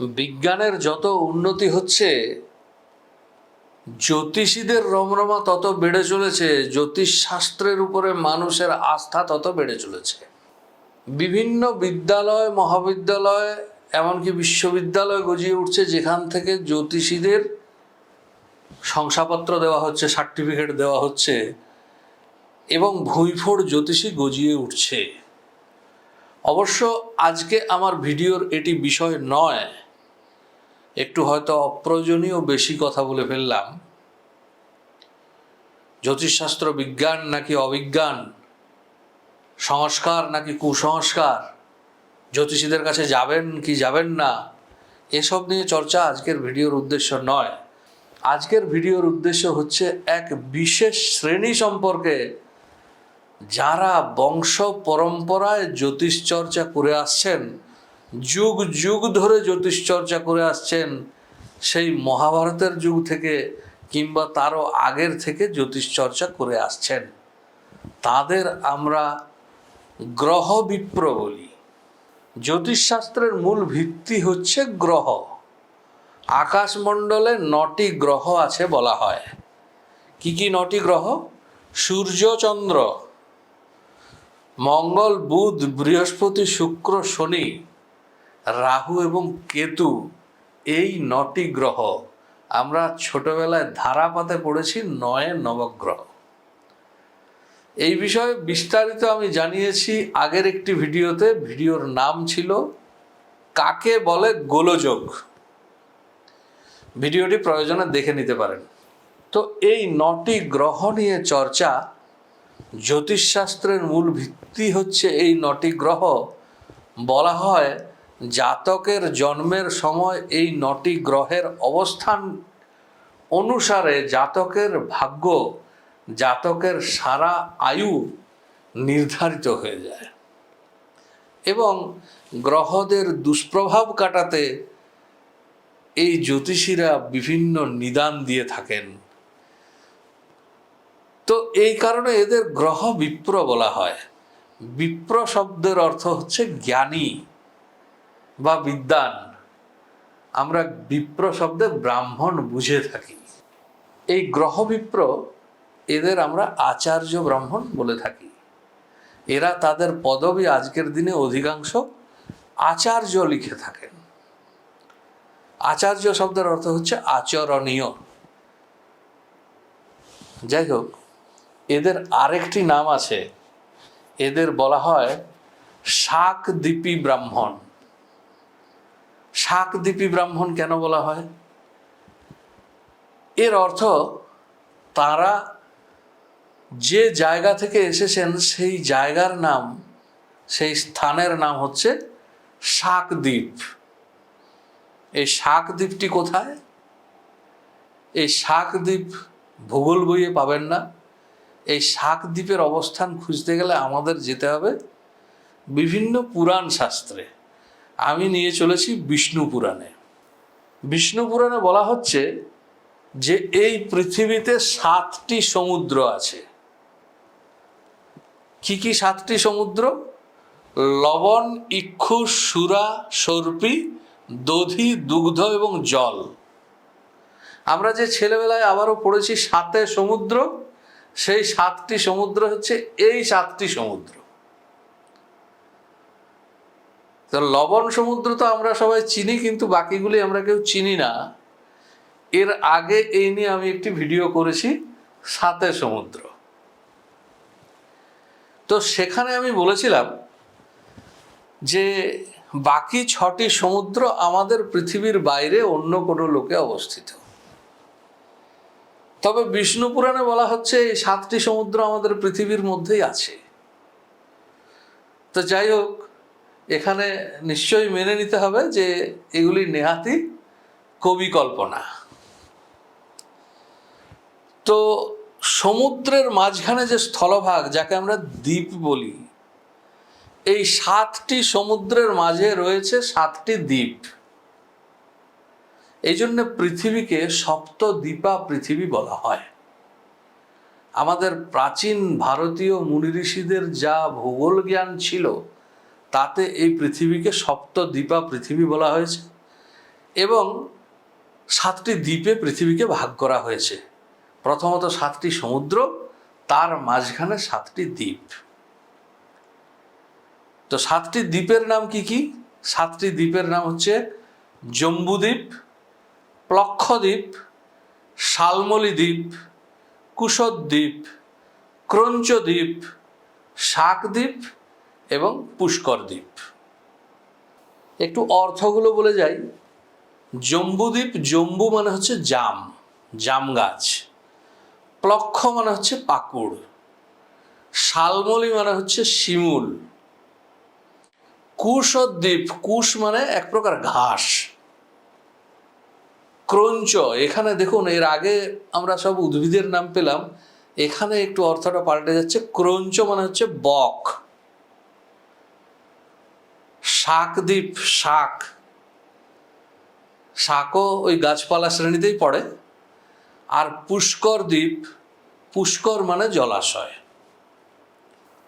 বিজ্ঞানের যত উন্নতি হচ্ছে, জ্যোতিষীদের রমরমা তত বেড়ে চলেছে জ্যোতিষ শাস্ত্রের উপরে মানুষের আস্থা তত বেড়ে চলেছে। বিভিন্ন বিদ্যালয়, মহাবিদ্যালয়, এমনকি বিশ্ববিদ্যালয় গজিয়ে উঠছে, যেখান থেকে জ্যোতিষীদের শংসাপত্র দেওয়া হচ্ছে, সার্টিফিকেট দেওয়া হচ্ছে, এবং ভুইফোড় জ্যোতিষী গজিয়ে উঠছে। অবশ্য আজকে আমার ভিডিওর এটি বিষয় নয় একটু হয়তো অপ্রয়োজনীয় বেশি কথা বলে ফেললাম। জ্যোতিষশাস্ত্র বিজ্ঞান নাকি অবিজ্ঞান? সংস্কার নাকি কুসংস্কার? জ্যোতিষীদের কাছে যাবেন কি যাবেন না? এসব নিয়ে চর্চা আজকের ভিডিওর উদ্দেশ্য নয়। আজকের ভিডিওর উদ্দেশ্য হচ্ছে এক বিশেষ শ্রেণি সম্পর্কে। যারা বংশ পরম্পরায় জ্যোতিষ চর্চা করে আসছেন যুগ যুগ ধরে জ্যোতিষ চর্চা করে আসছেন, সেই মহাভারতের যুগ থেকে কিংবা তারও আগের থেকে জ্যোতিষ চর্চা করে আসছেন। তাদের আমরা গ্রহ বিপ্র বলি। জ্যোতিষশাস্ত্রের মূল ভিত্তি হচ্ছে গ্রহ। আকাশমণ্ডলে নটি গ্রহ আছে বলা হয়। কি কি নটি গ্রহ? সূর্য, চন্দ্র, মঙ্গল, বুধ, বৃহস্পতি, শুক্র, শনি রাহু এবং কেতু এই নটি গ্রহ। আমরা ছোটবেলায় ধারাপাতে পড়েছি নয় নবগ্রহ। এই বিষয়ে বিস্তারিত আমি জানিয়েছি আগের একটি ভিডিওতে। ভিডিওর নাম ছিল, কাকে বলে গোলযোগ? ভিডিওটি প্রয়োজনে দেখে নিতে পারেন। তো এই নটি গ্রহ নিয়ে চর্চা, জ্যোতিষশাস্ত্রের মূল ভিত্তি হচ্ছে এই নটি গ্রহ। বলা হয় জাতকের জন্মের সময় এই নটি গ্রহের অবস্থান অনুসারে জাতকের ভাগ্য, জাতকের সারা আয়ু নির্ধারিত হয়ে যায়। এবং গ্রহদের দুষ্প্রভাব কাটাতে এই জ্যোতিষীরা বিভিন্ন নিদান দিয়ে থাকেন। তো এই কারণে এদের গ্রহ বিপ্র বলা হয়। বিপ্র শব্দের অর্থ হচ্ছে জ্ঞানী। বা বিদ্বান আমরা বিপ্র শব্দে ব্রাহ্মণ বুঝে থাকি। এই গ্রহ বিপ্র, এদের আমরা আচার্য ব্রাহ্মণ বলে থাকি। এরা তাদের পদবি আজকের দিনে অধিকাংশ আচার্য লিখে থাকেন। আচার্য শব্দের অর্থ হচ্ছে আচরণীয়। যাই হোক, এদের আরেকটি নাম আছে। এদের বলা হয় শাকদ্বীপী ব্রাহ্মণ। শাকদ্বীপী ব্রাহ্মণ কেন বলা হয়? এর অর্থ তারা যে জায়গা থেকে এসেছেন সেই জায়গার নাম, সেই স্থানের নাম হচ্ছে শাকদ্বীপ। এই শাকদ্বীপটি কোথায়? এই শাকদ্বীপ ভূগোল বইয়ে পাবেন না। এই শাকদ্বীপের অবস্থান খুঁজতে গেলে আমাদের যেতে হবে বিভিন্ন পুরাণ শাস্ত্রে আমি নিয়ে চলেছি বিষ্ণু পুরাণে। বিষ্ণু পুরাণে বলা হচ্ছে যে এই পৃথিবীতে সাতটি সমুদ্র আছে। কি কি সাতটি সমুদ্র? লবণ, ইক্ষু, সুরা, সর্পি, দধি, দুগ্ধ এবং জল। আমরা যে ছেলেবেলায় আবারও পড়েছি সাতে সমুদ্র, সেই সাতটি সমুদ্র হচ্ছে এই সাতটি সমুদ্র তো লবণ সমুদ্র তো আমরা সবাই চিনি, কিন্তু বাকিগুলি আমরা কেউ চিনি না। এর আগে এই নিয়ে আমি একটি ভিডিও করেছি সাতে সমুদ্র। তো সেখানে আমি বলেছিলাম যে বাকি ছটি সমুদ্র আমাদের পৃথিবীর বাইরে অন্য কোনো লোকে অবস্থিত। তবে বিষ্ণু পুরাণে বলা হচ্ছে, এই সাতটি সমুদ্র আমাদের পৃথিবীর মধ্যেই আছে। তো যাই হোক এখানে নিশ্চয়ই মেনে নিতে হবে যে এগুলি নেহাতি কবি কল্পনা তো সমুদ্রের মাঝখানে যে স্থলভাগ, যাকে আমরা দ্বীপ বলি, এই সাতটি সমুদ্রের মাঝে রয়েছে সাতটি দ্বীপ। এই জন্য পৃথিবীকে সপ্তদ্বীপা পৃথিবী বলা হয়। আমাদের প্রাচীন ভারতীয় মুনি ঋষিদের যা ভূগোল জ্ঞান ছিল তাতে এই পৃথিবীকে সপ্তদ্বীপা পৃথিবী বলা হয়েছে এবং সাতটি দ্বীপে পৃথিবীকে ভাগ করা হয়েছে। প্রথমত সাতটি সমুদ্র, তার মাঝখানে সাতটি দ্বীপ। তো সাতটি দ্বীপের নাম কি কি? সাতটি দ্বীপের নাম হচ্ছে জম্বুদ্বীপ প্লক্ষদ্বীপ শালমলি দ্বীপ কুশদ্বীপ ক্রঞ্চদ্বীপ শাকদ্বীপ এবং পুষ্কর দ্বীপ একটু অর্থগুলো বলে যাই। জম্বুদ্বীপ, জম্বু মানে হচ্ছে জাম জাম গাছ। প্লক্ষ মানে হচ্ছে পাকুড়। শালমলি মানে হচ্ছে শিমুল। কুশদ্বীপ, কুশ মানে এক প্রকার ঘাস। ক্রঞ্চ, এখানে দেখুন, এর আগে আমরা সব উদ্ভিদের নাম পেলাম। এখানে একটু অর্থটা পাল্টে যাচ্ছে। ক্রঞ্চ মানে হচ্ছে বক। শাকদ্বীপ শাক। শাকও ওই গাছপালা শ্রেণীতেই পড়ে। আর পুষ্কর দ্বীপ, পুষ্কর মানে জলাশয়।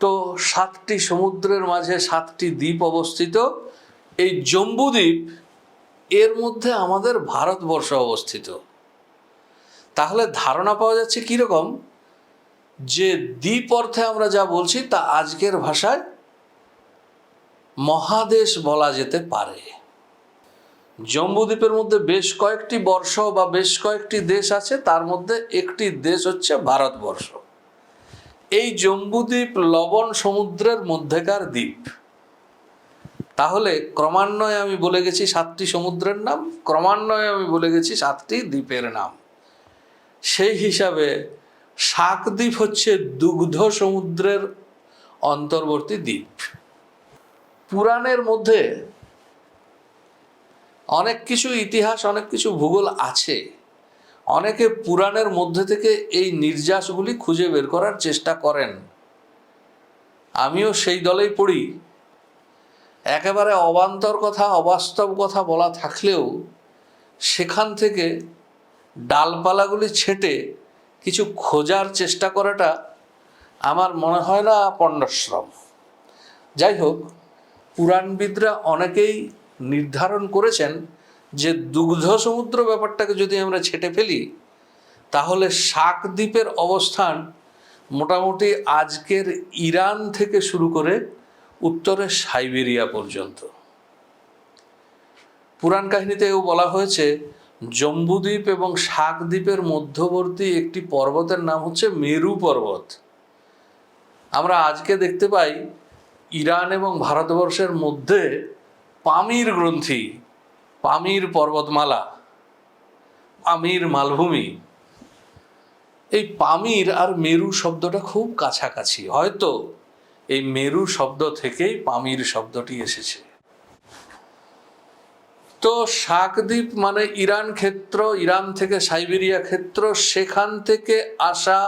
তো সাতটি সমুদ্রের মাঝে সাতটি দ্বীপ অবস্থিত। এই জম্বুদ্বীপ এর মধ্যে আমাদের ভারতবর্ষ অবস্থিত। তাহলে ধারণা পাওয়া যাচ্ছে কীরকম? যে দ্বীপ অর্থে আমরা যা বলছি তা আজকের ভাষায় মহাদেশ বলা যেতে পারে। জম্বুদ্বীপের মধ্যে বেশ কয়েকটি বর্ষ বা বেশ কয়েকটি দেশ আছে, তার মধ্যে একটি দেশ হচ্ছে ভারতবর্ষ। এই জম্বুদ্বীপ লবণ সমুদ্রের মধ্যেকার দ্বীপ। তাহলে ক্রমান্বয়ে আমি বলে গেছি সাতটি সমুদ্রের নাম, ক্রমান্বয়ে আমি বলে গেছি সাতটি দ্বীপের নাম। সেই হিসাবে শাকদ্বীপ হচ্ছে দুগ্ধ সমুদ্রের অন্তর্বর্তী দ্বীপ। পুরাণের মধ্যে অনেক কিছু ইতিহাস, অনেক কিছু ভূগোল আছে। অনেকে পুরাণের মধ্যে থেকে এই নির্যাসগুলি খুঁজে বের করার চেষ্টা করেন। আমিও সেই দলেই পড়ি। একেবারে অবান্তর কথা, অবাস্তব কথা বলা থাকলেও সেখান থেকে ডালপালাগুলি ছেটে কিছু খোঁজার চেষ্টা করাটা আমার মনে হয় না পণ্ডশ্রম যাই হোক পুরাণবিদরা অনেকেই নির্ধারণ করেছেন যে দুগ্ধ সমুদ্র ব্যাপারটাকে যদি আমরা ছেটে ফেলি, তাহলে শাক দ্বীপের অবস্থান মোটামুটি আজকের ইরান থেকে শুরু করে উত্তরে সাইবেরিয়া পর্যন্ত। পুরাণ কাহিনীতেও বলা হয়েছে জম্বুদ্বীপ এবং শাক দ্বীপের মধ্যবর্তী একটি পর্বতের নাম হচ্ছে মেরু পর্বত। আমরা আজকে দেখতে পাই ইরান এবং ভারতবর্ষের মধ্যে পামির গ্রন্থি, পামির পর্বতমালা, পামির মালভূমি। এই পামির আর মেরু শব্দটা খুব কাছাকাছি। হয়তো এই মেরু শব্দ থেকেই পামির শব্দটি এসেছে। তো শাকদ্বীপ মানে ইরান ক্ষেত্র, ইরান থেকে সাইবেরিয়া ক্ষেত্র, সেখান থেকে আসা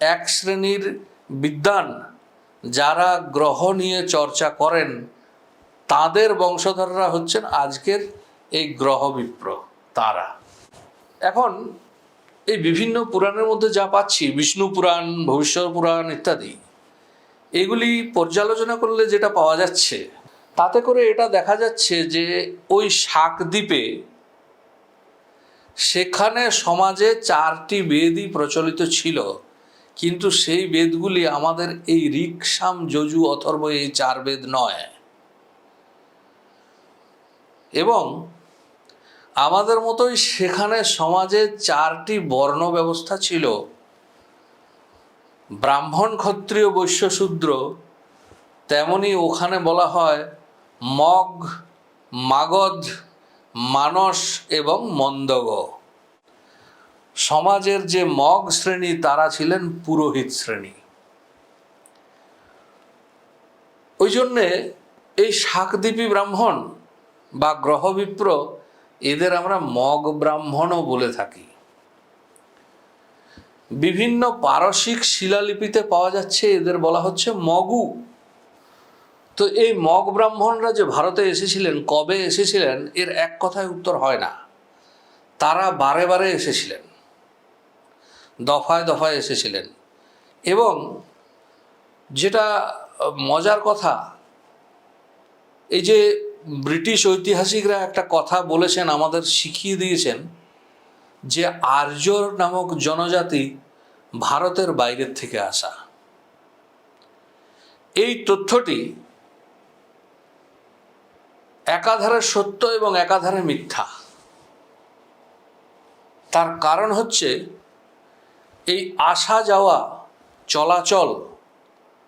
এক শ্রেণির বিদ্বান যারা গ্রহ নিয়ে চর্চা করেন, তাদের বংশধররা হচ্ছেন আজকের এই গ্রহ বিপ্র তারা। এখন এই বিভিন্ন পুরাণের মধ্যে যা পাচ্ছি, বিষ্ণু পুরাণ, ভবিষ্যৎ পুরাণ ইত্যাদি, এগুলি পর্যালোচনা করলে যেটা পাওয়া যাচ্ছে, তাতে করে এটা দেখা যাচ্ছে যে ওই শাকদ্বীপে সেখানে সমাজে চারটি বেদই প্রচলিত ছিল। কিন্তু সেই বেদগুলি আমাদের এই রিকসাম যজু অথর্ব এই চার বেদ নয়। এবং আমাদের মতোই সেখানে সমাজে চারটি বর্ণ ব্যবস্থা ছিল। ব্রাহ্মণ ক্ষত্রিয় বৈশ্য শূদ্র, তেমনি ওখানে বলা হয় মগ, মাগধ, মানস এবং মন্দগ। সমাজের যে মগ শ্রেণি, তারা ছিলেন পুরোহিত শ্রেণি। ওই জন্যে এই শাকদ্বীপী ব্রাহ্মণ বা গ্রহবিপ্র, এদের আমরা মগ ব্রাহ্মণও বলে থাকি। বিভিন্ন পারসিক শিলালিপিতে পাওয়া যাচ্ছে, এদের বলা হচ্ছে মগু। তো এই মগ ব্রাহ্মণরা যে ভারতে এসেছিলেন, কবে এসেছিলেন, এর এক কথায় উত্তর হয় না। তারা বারে বারে এসেছিলেন। দফায় দফায় এসেছিলেন। এবং যেটা মজার কথা, এই যে ব্রিটিশ ঐতিহাসিকরা একটা কথা বলেছেন, আমাদের শিখিয়ে দিয়েছেন যে আর্য নামক জনজাতি ভারতের বাইরের থেকে আসা। এই তথ্যটি একাধারে সত্য এবং একাধারে মিথ্যা। তার কারণ হচ্ছে এই আসা যাওয়া চলাচল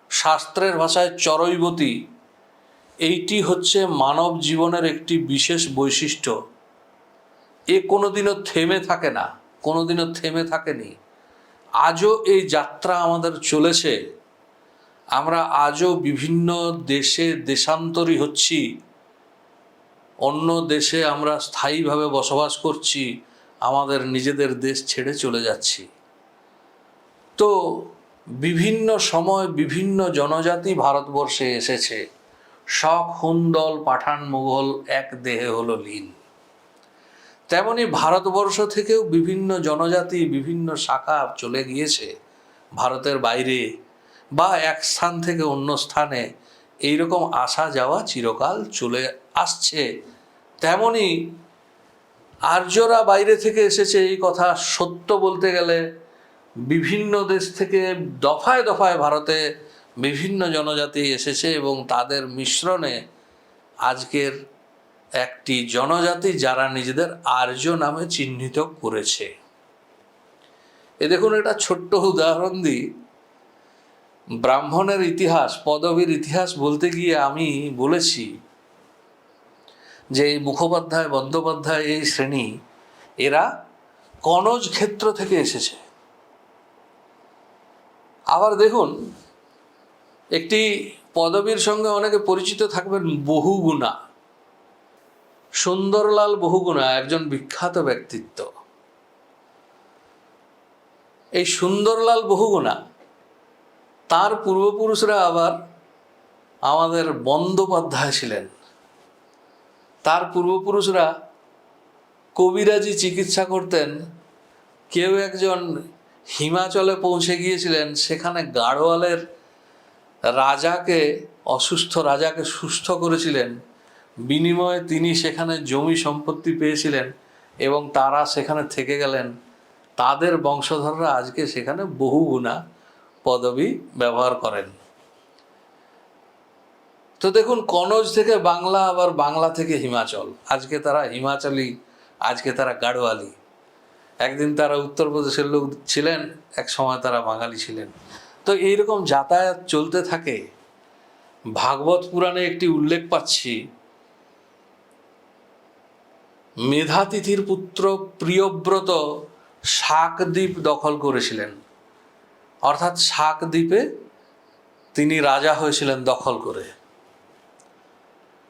শাস্ত্রের ভাষায় চরৈবতী, এইটি হচ্ছে মানব জীবনের একটি বিশেষ বৈশিষ্ট্য। এ কোনোদিনও থেমে থাকে না, কোনোদিনও থেমে থাকেনি। আজও এই যাত্রা আমাদের চলেছে। আমরা আজও বিভিন্ন দেশে দেশান্তরী হচ্ছি। অন্য দেশে আমরা স্থায়ীভাবে বসবাস করছি। আমাদের নিজেদের দেশ ছেড়ে চলে যাচ্ছি। তো বিভিন্ন সময় বিভিন্ন জনজাতি ভারতবর্ষে এসেছে। শখ হুন্দল, পাঠান, মুঘল, এক দেহে হলো লীন। তেমনি ভারতবর্ষ থেকেও বিভিন্ন জনজাতি, বিভিন্ন শাখা চলে গিয়েছে ভারতের বাইরে বা এক স্থান থেকে অন্য স্থানে। এইরকম আসা যাওয়া চিরকাল চলে আসছে। তেমনি আর্যরা বাইরে থেকে এসেছে এই কথা সত্য বলতে গেলে বিভিন্ন দেশ থেকে দফায় দফায় ভারতে বিভিন্ন জনজাতি এসেছে এবং তাদের মিশ্রণে আজকের একটি জনজাতি যারা নিজেদের আর্য নামে চিহ্নিত করেছে। এ দেখুন একটা ছোট্ট উদাহরণ দিই। ব্রাহ্মণের ইতিহাস, পদবীর ইতিহাস বলতে গিয়ে আমি বলেছি যে এই মুখোপাধ্যায়, বন্দ্যোপাধ্যায় এই শ্রেণি, এরা কনজ ক্ষেত্র থেকে এসেছে। আবার দেখুন, একটি পদবীর সঙ্গে অনেকে পরিচিত থাকবেন বহুগুণা। সুন্দরলাল বহুগুণা, একজন বিখ্যাত ব্যক্তিত্ব। এই সুন্দরলাল বহুগুণা, তার পূর্বপুরুষরা আবার আমাদের বন্দ্যোপাধ্যায় ছিলেন। তার পূর্বপুরুষরা কবিরাজি চিকিৎসা করতেন, কেউ একজন হিমাচলে পৌঁছে গিয়েছিলেন সেখানে গাড়োয়ালের রাজাকে, অসুস্থ রাজাকে সুস্থ করেছিলেন। বিনিময়ে তিনি সেখানে জমি সম্পত্তি পেয়েছিলেন এবং তারা সেখানে থেকে গেলেন। তাদের বংশধররা আজকে সেখানে বহু গুণা পদবি ব্যবহার করেন। তো দেখুন, কনজ থেকে বাংলা, আবার বাংলা থেকে হিমাচল। আজকে তারা হিমাচলি, আজকে তারা গাড়োয়ালি একদিন তারা উত্তরপ্রদেশের লোক ছিলেন, এক সময় তারা বাঙালি ছিলেন। তো এইরকম যাতায়াত চলতে থাকে। ভাগবত পুরাণে একটি উল্লেখ পাচ্ছি। মেধাতিথির পুত্র প্রিয়ব্রত শাকদ্বীপ দখল করেছিলেন। অর্থাৎ শাকদ্বীপে তিনি রাজা হয়েছিলেন দখল করে।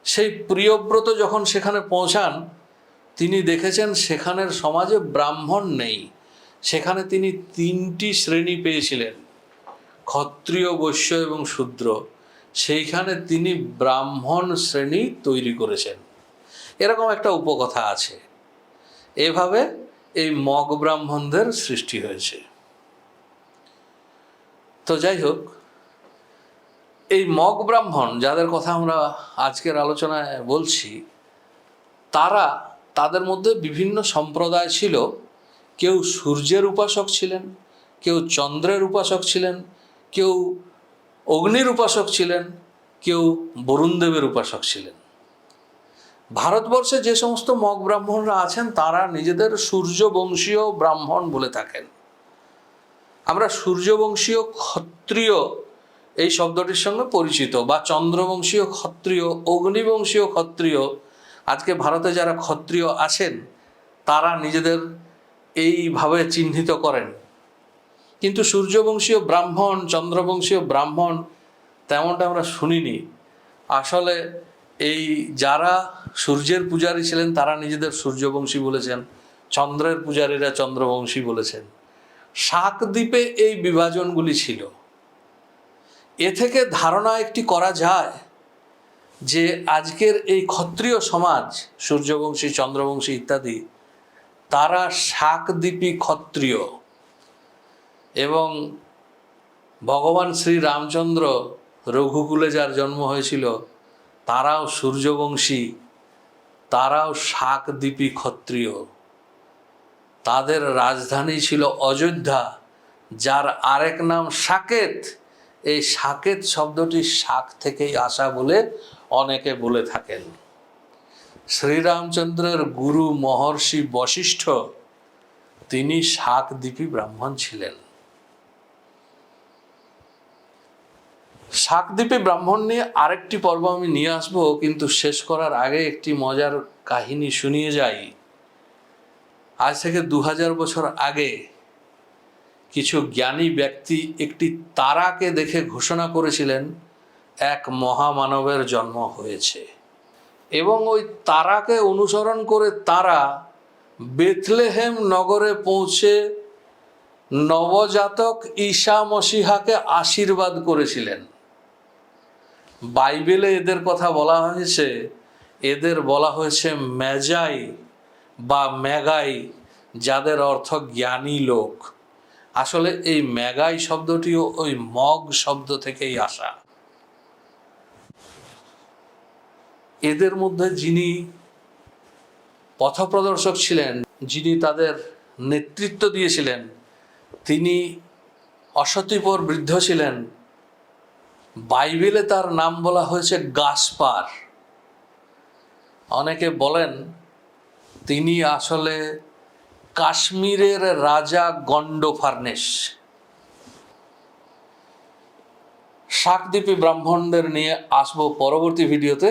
সেই প্রিয়ব্রত যখন সেখানে পৌঁছান তিনি দেখেছেন সেখানের সমাজে ব্রাহ্মণ নেই। সেখানে তিনি তিনটি শ্রেণি পেয়েছিলেন, ক্ষত্রিয়, বৈশ্য এবং শূদ্র। সেইখানে তিনি ব্রাহ্মণ শ্রেণি তৈরি করেছেন। এরকম একটা উপকথা আছে। এভাবে এই মগ ব্রাহ্মণদের সৃষ্টি হয়েছে। তো যাই হোক, এই মগ ব্রাহ্মণ যাদের কথা আমরা আজকের আলোচনায় বলছি, তারা তাদের মধ্যে বিভিন্ন সম্প্রদায় ছিল। কেউ সূর্যের উপাসক ছিলেন, কেউ চন্দ্রের উপাসক ছিলেন, কেউ অগ্নির উপাসক ছিলেন, কেউ বরুণদেবের উপাসক ছিলেন। ভারতবর্ষে যে সমস্ত মগ ব্রাহ্মণরা আছেন, তারা নিজেদের সূর্যবংশীয় ব্রাহ্মণ বলে থাকেন। আমরা সূর্যবংশীয় ক্ষত্রিয় এই শব্দটির সঙ্গে পরিচিত, বা চন্দ্রবংশীয় ক্ষত্রিয়, অগ্নিবংশীয় ক্ষত্রিয় আজকে ভারতে যারা ক্ষত্রিয় আছেন, তারা নিজেদের এইভাবে চিহ্নিত করেন। কিন্তু সূর্যবংশীয় ব্রাহ্মণ, চন্দ্রবংশীয় ব্রাহ্মণ তেমনটা আমরা শুনিনি। আসলে এই যারা সূর্যের পূজারী ছিলেন, তারা নিজেদের সূর্যবংশী বলেছেন, চন্দ্রের পূজারীরা চন্দ্রবংশী বলেছেন। শাকদ্বীপে এই বিভাজনগুলি ছিল। এ থেকে ধারণা একটি করা যায় যে আজকের এই ক্ষত্রিয় সমাজ, সূর্যবংশী, চন্দ্রবংশী ইত্যাদি, তারা শাকদ্বীপী ক্ষত্রিয়। এবং ভগবান শ্রী রামচন্দ্র রঘুকুলে যার জন্ম হয়েছিল, তারাও সূর্যবংশী, তারাও শাকদ্বীপী ক্ষত্রিয়। তাদের রাজধানী ছিল অযোধ্যা, যার আরেক নাম সাকেত এই সাকেত শব্দটি শাক থেকেই আসা বলে অনেকে বলে থাকেন, শ্রীরামচন্দ্রের গুরু মহর্ষি বশিষ্ঠ, তিনি শাকদ্বীপী ব্রাহ্মণ ছিলেন। শাকদ্বীপে ব্রাহ্মণ নিয়ে আরেকটি পর্ব আমি নিয়ে আসব, কিন্তু শেষ করার আগে একটি মজার কাহিনী শুনিয়ে যাই। আজ থেকে দু হাজার বছর আগে কিছু জ্ঞানী ব্যক্তি একটি তারাকে দেখে ঘোষণা করেছিলেন এক মহামানবের জন্ম হয়েছে। এবং ওই তারাকে অনুসরণ করে তারা বেথলেহেম নগরে পৌঁছে নবজাতক ঈশা মসিহাকে আশীর্বাদ করেছিলেন। বাইবেলে এদের কথা বলা হয়েছে, এদের বলা হয়েছে মেজাই বা মেগাই যাদের অর্থ জ্ঞানী লোক। আসলে এই মেগাই শব্দটিও ওই মগ শব্দ থেকেই আসা। এদের মধ্যে যিনি পথপ্রদর্শক ছিলেন, যিনি তাদের নেতৃত্ব দিয়েছিলেন, তিনি অসতিপর বৃদ্ধ ছিলেন। বাইবেলে তার নাম বলা হয়েছে গাসপার। অনেকে বলেন, তিনি আসলে কাশ্মীরের রাজা গণ্ড ফার্নেস শাকদ্বীপী ব্রাহ্মণদের নিয়ে আসব পরবর্তী ভিডিওতে।